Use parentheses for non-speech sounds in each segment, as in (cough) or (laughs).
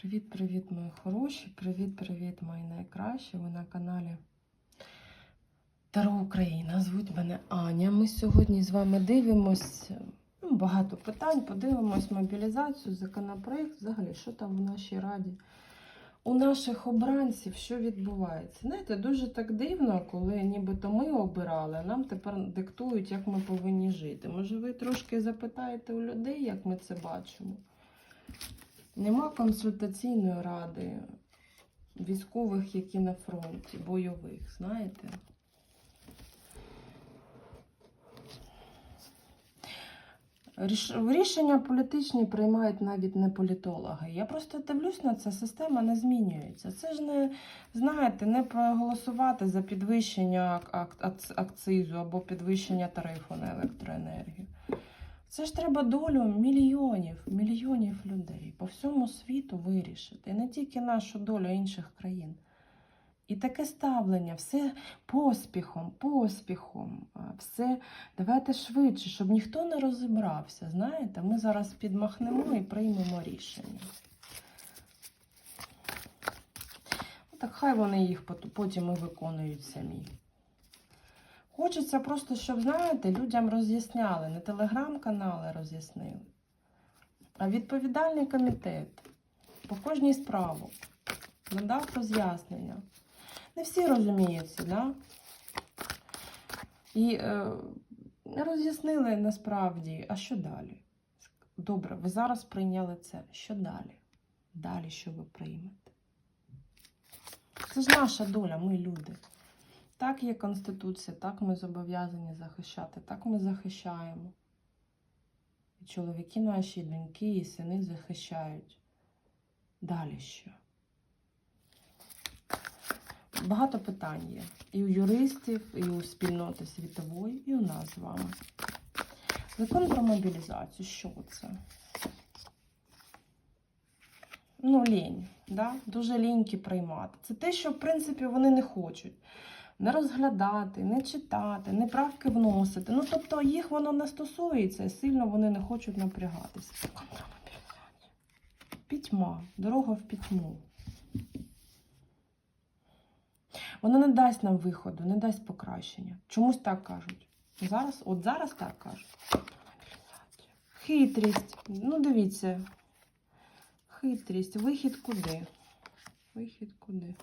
Привіт-привіт, мої хороші! Привіт-привіт, мої найкращі! Ви на каналі Таро Україна. Звуть мене Аня. Ми сьогодні з вами дивимось ну, багато питань, подивимось мобілізацію, законопроект, взагалі, що там в нашій раді. У наших обранців що відбувається? Знаєте, дуже так дивно, коли нібито ми обирали, нам тепер диктують, як ми повинні жити. Може, ви трошки запитаєте у людей, як ми це бачимо? Нема консультаційної ради військових, які на фронті, бойових, знаєте? Ріш- Рішення політичні приймають навіть не політологи. Я просто дивлюсь на це, система не змінюється. Це ж не, знаєте, не проголосувати за підвищення ак- ак- акцизу або підвищення тарифу на електроенергію. Це ж треба долю мільйонів, мільйонів людей по всьому світу вирішити. І не тільки нашу долю інших країн. І таке ставлення, все поспіхом, поспіхом, все давайте швидше, щоб ніхто не розібрався. Знаєте, ми зараз підмахнемо і приймемо рішення. Так хай вони їх потім і виконують самі. Хочеться просто, щоб, знаєте, людям роз'ясняли, не телеграм-канали роз'яснили, а відповідальний комітет по кожній справі надав роз'яснення. Не всі розуміють це, да? І е, роз'яснили насправді, а що далі? Добре, ви зараз прийняли це. Що далі? Далі що ви приймете? Це ж наша доля, ми люди. Так є Конституція, так ми зобов'язані захищати, так ми захищаємо. І чоловіки наші, і доньки, і сини захищають. Далі що? Багато питань є. І у юристів, і у спільноти світової, і у нас з вами. Закон про мобілізацію. Що це? Ну, лінь. Да? Дуже ліньки приймати. Це те, що, в принципі, вони не хочуть. Не розглядати, не читати, не правки вносити. Ну, тобто їх воно не стосується, і сильно вони не хочуть напрягатися. Пітьма. Дорога в пітьму. Воно не дасть нам виходу, не дасть покращення. Чомусь так кажуть. Зараз, от зараз так кажуть. Хитрість. Ну, дивіться. Хитрість. Вихід куди? Вихід куди?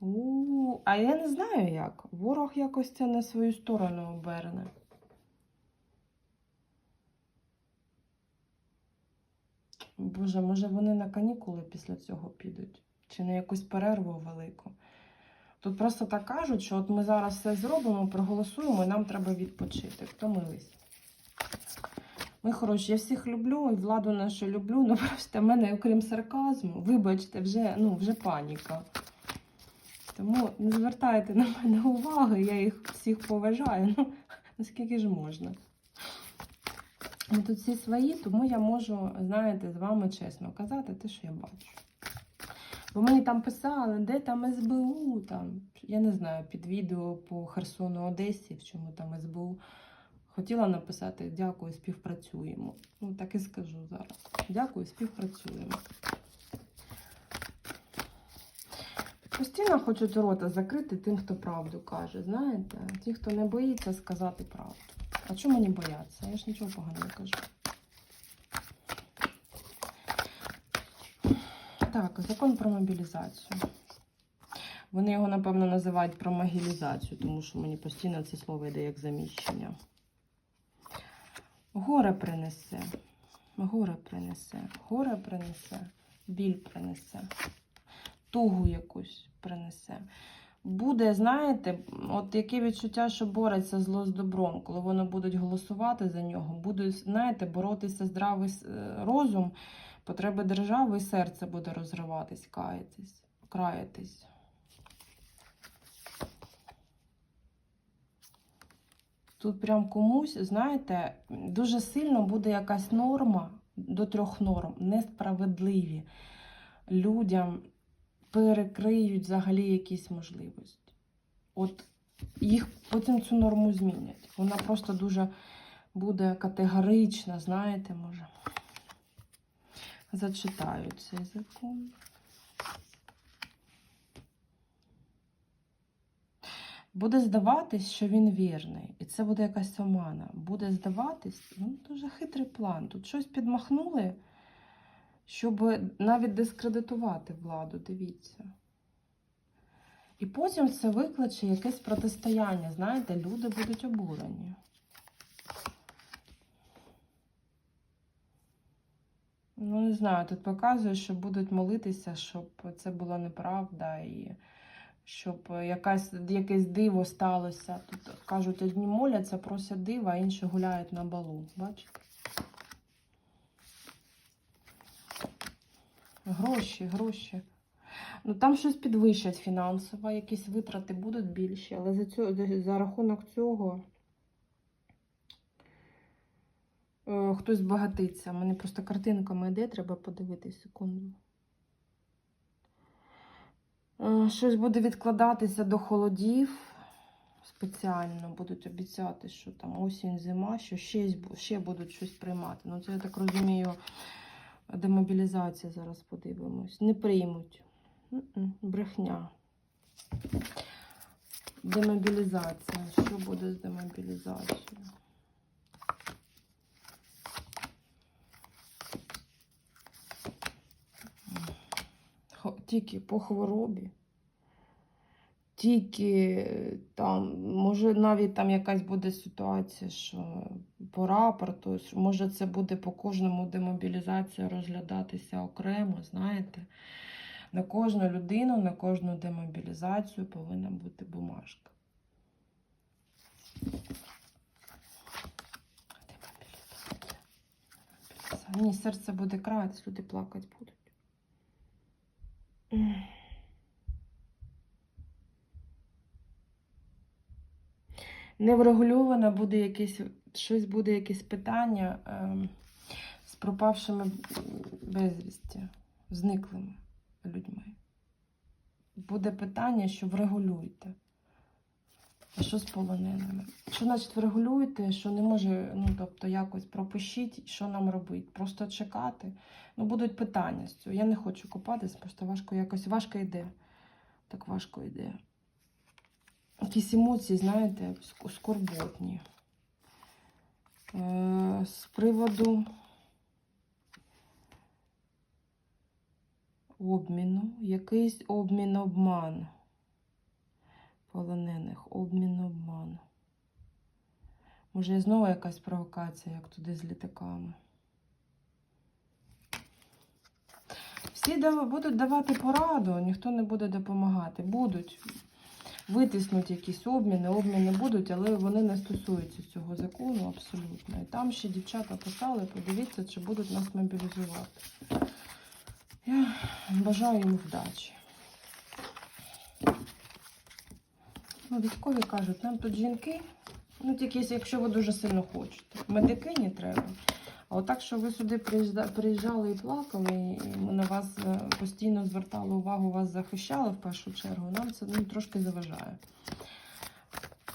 У, а я не знаю як. Ворог якось це на свою сторону оберне. Боже, може вони на канікули після цього підуть? Чи на якусь перерву велику? Тут просто так кажуть, що от ми зараз все зробимо, проголосуємо, і нам треба відпочити. Втомились. Ми хороші, я всіх люблю і владу нашу люблю. (laughs) Ну просто в мене, окрім сарказму, вибачте, вже, ну, вже паніка. Тому не звертайте на мене уваги, я їх всіх поважаю. Ну, наскільки ж можна. Ми тут всі свої, тому я можу, знаєте, з вами чесно казати те, що я бачу. Бо мені там писали, де там СБУ, там, я не знаю, під відео по Херсону Одесі, в чому там СБУ. Хотіла написати дякую, співпрацюємо. Ну, так і скажу зараз. Дякую, співпрацюємо. Постійно хочуть рота закрити тим, хто правду каже. Знаєте, ті, хто не боїться сказати правду. А чому мені бояться? Я ж нічого поганого не кажу. Так, закон про мобілізацію. Вони його, напевно, називають про могілізацію, тому що мені постійно це слово йде як заміщення. Горе принесе. Горе принесе. Горе принесе. Біль принесе. Тугу якусь принесе. Буде, знаєте, от яке відчуття, що бореться зло з добром, коли вони будуть голосувати за нього, будуть, знаєте, боротися здравий е, розум, потреби держави і серце буде розриватись, каятись, краятись. Тут прям комусь, знаєте, дуже сильно буде якась норма до трьох норм, несправедливі. Людям перекриють взагалі якісь можливості. От їх потім цю норму змінять. Вона просто дуже буде категорична, знаєте, може. Зачитаю цей закон. Буде здаватись, що він вірний, і це буде якась омана. Буде здаватись, ну дуже хитрий план. Тут щось підмахнули, щоб навіть дискредитувати владу, дивіться. І потім це викличе якесь протистояння. Знаєте, люди будуть обурені. Ну, не знаю, тут показує, що будуть молитися, щоб це була неправда і щоб якась, якесь диво сталося. Тут кажуть, одні моляться, просять дива, а інші гуляють на балу. Бачите? Гроші, гроші. Ну там щось підвищать фінансово, якісь витрати будуть більші, але за, цього, за рахунок цього е, хтось багатиться. У мене просто картинками йде, треба подивитись секунду. Е, Щось буде відкладатися до холодів. Спеціально будуть обіцяти, що там осінь, зима, що ще, ще будуть щось приймати. Ну, це я так розумію, демобілізація зараз подивимось. Не приймуть. Брехня. Демобілізація. Що буде з демобілізацією? Тільки по хворобі. Тільки е, там, може, навіть там якась буде ситуація, що по рапорту, може, це буде по кожному демобілізація розглядатися окремо, знаєте. На кожну людину, на кожну демобілізацію повинна бути бумажка. Демобілізація. Ні, серце буде краятись, люди плакати будуть. М. Неврегульоване буде якесь, щось буде якесь питання ем, з пропавшими безвісті, зниклими людьми. Буде питання, що врегулюйте. А що з полоненими? Що значить врегулюєте, що не може, ну тобто якось пропишіть, що нам робити? Просто чекати. Ну, будуть питання з цього. Я не хочу купатись, просто важко якось важко йде. Так важко йде. Якісь емоції, знаєте, скорботні. Е, з приводу обміну, якийсь обмін обман полонених, обмін обман. Може, знову якась провокація, як туди з літаками. Всі будуть давати пораду, ніхто не буде допомагати. Будуть витиснуть якісь обміни, обміни будуть, але вони не стосуються цього закону абсолютно. І там ще дівчата писали, подивіться, чи будуть нас мобілізувати. Я бажаю їм вдачі. Ну, військові кажуть, нам тут жінки, ну тільки якщо ви дуже сильно хочете. Медикині треба. А отак, що ви сюди приїжджали і плакали, і ми на вас е, постійно звертали увагу, вас захищали в першу чергу, нам це ну, трошки заважає.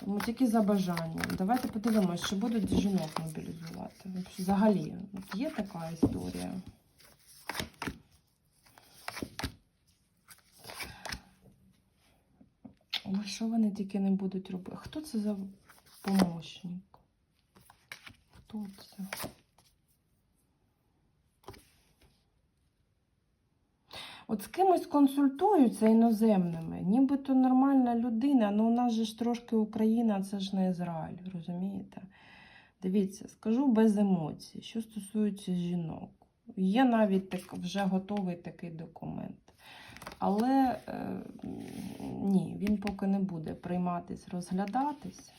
Тому тільки за бажанням. Давайте подивимось, чи будуть жінок мобілізувати. Взагалі, є така історія. Ой, що вони тільки не будуть робити? Хто це за помощник? Хто це? От з кимось консультуються іноземними, нібито нормальна людина, але у нас же ж трошки Україна, це ж не Ізраїль, розумієте? Дивіться, скажу без емоцій, що стосується жінок. Є навіть так, вже готовий такий документ. Але е, ні, він поки не буде прийматись, розглядатись,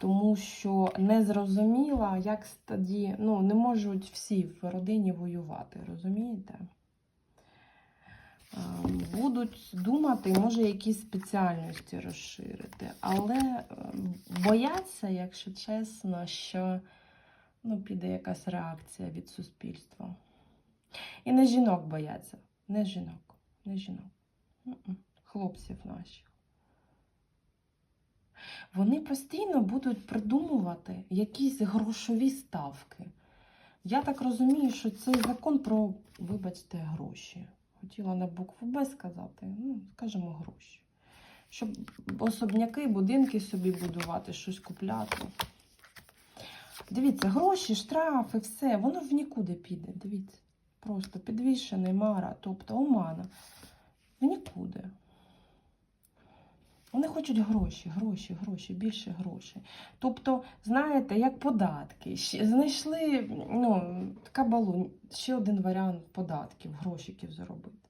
тому що не зрозуміла, як тоді, ну, не можуть всі в родині воювати, розумієте? Е, Будуть думати, може, якісь спеціальності розширити. Але е, бояться, якщо чесно, що ну, піде якась реакція від суспільства. І не жінок бояться. Не жінок, не жінок. Хлопців наших. вони постійно будуть придумувати якісь грошові ставки. Я так розумію, що цей закон про, вибачте, гроші. Хотіла на букву Б сказати, ну, скажімо, гроші. Щоб особняки, будинки собі будувати, щось купляти. Дивіться, гроші, штрафи, все, воно в нікуди піде. Дивіться. Просто підвішений мара, тобто омана. В нікуди. Вони хочуть гроші, гроші, гроші, більше грошей. Тобто, знаєте, як податки. Знайшли ну, кабалу, ще один варіант податків, грошиків заробити.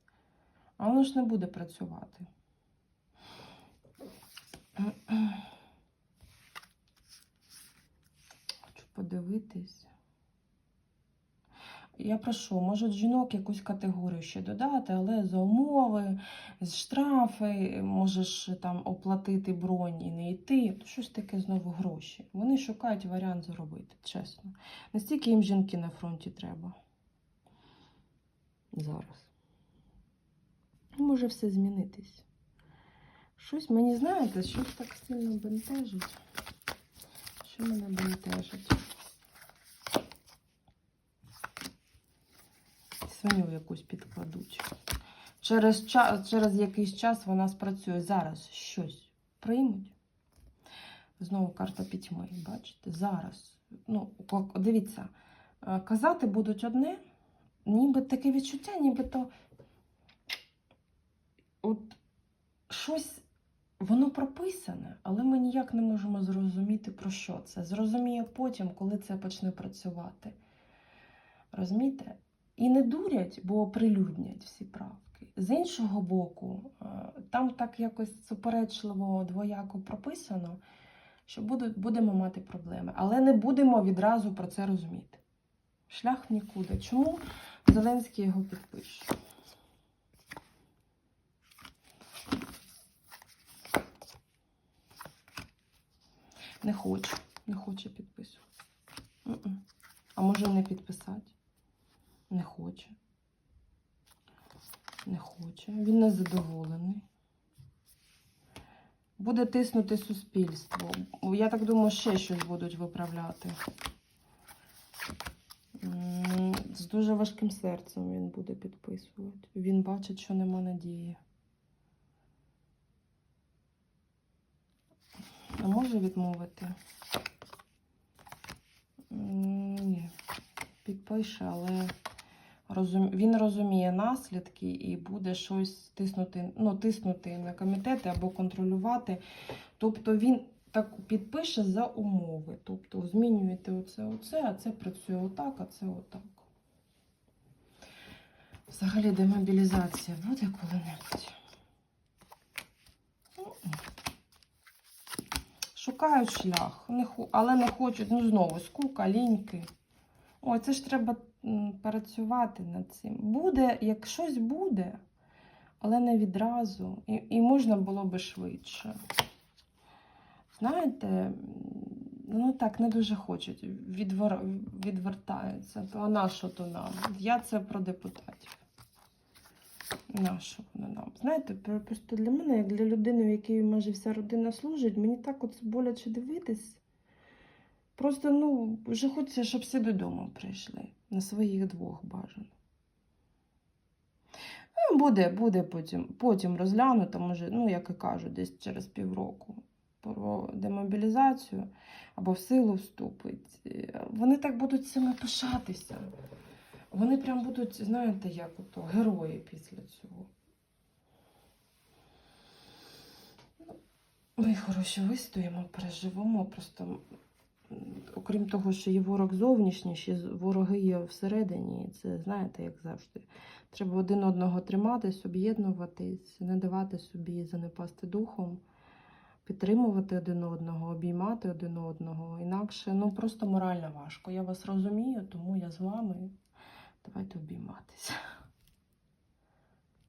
А воно ж не буде працювати. Хочу подивитись. Я прошу, можуть жінок якусь категорію ще додати, але за умови, з штрафи, можеш там оплатити бронь і не йти. Щось таке знову гроші. Вони шукають варіант заробити, чесно. Настільки їм жінки на фронті треба. Зараз. Може все змінитись. Щось мені знаєте, щось так сильно бентежить. Що мене бентежить? Свиню якусь підкладуть. Через, час, через якийсь час вона спрацює. Зараз щось приймуть. Знову карта пітьми, бачите? Зараз. Ну, дивіться, е, казати будуть одне, ніби таке відчуття, нібито от щось воно прописане, але ми ніяк не можемо зрозуміти, про що це. Зрозуміє потім, коли це почне працювати. Розумієте? І не дурять, бо оприлюднять всі правки. З іншого боку, е, там так якось суперечливо двояко прописано, що будемо мати проблеми. Але не будемо відразу про це розуміти. Шлях нікуди. Чому Зеленський його підпише? Не хоче, не хоче підписувати. А може не підписати? Не хоче. Не хоче. Він не задоволений. Буде тиснути суспільство. Я так думаю, ще щось будуть виправляти. З дуже важким серцем він буде підписувати. Він бачить, що нема надії. А може відмовити? Ні підпише, але розум... він розуміє наслідки і буде щось тиснути, ну, тиснути на комітети або контролювати. Тобто він так підпише за умови. Тобто змінюєте оце, оце, а це працює отак, а це отак. Взагалі демобілізація буде коли-небудь. М-м. Шукають шлях, але не хочуть, ну знову скука, ліньки. Ой, це ж треба працювати над цим. Буде, як щось буде, але не відразу. І, і можна було би швидше. Знаєте, ну так, не дуже хочуть, відвер... відвертаються. А на що то нам? Я це про депутатів. На що вони нам? Знаєте, просто для мене, як для людини, в якій майже вся родина служить, мені так от боляче дивитись. Просто, ну, вже хочеться, щоб всі додому прийшли. На своїх двох бажано. Ну, буде, буде потім, потім розглянуто, може, ну, як і кажу, десь через півроку про демобілізацію або в силу вступить. Е, Вони так будуть цими пишатися. Вони прям будуть, знаєте, як ото, герої після цього. Ми хороші вистоїмо, переживемо. Просто, окрім того, що є ворог зовнішній, ще вороги є всередині. Це, знаєте, як завжди. Треба один одного триматись, об'єднуватись, не давати собі занепасти духом, підтримувати один одного, обіймати один одного. Інакше ну просто морально важко. Я вас розумію, тому я з вами. Давайте обійматися.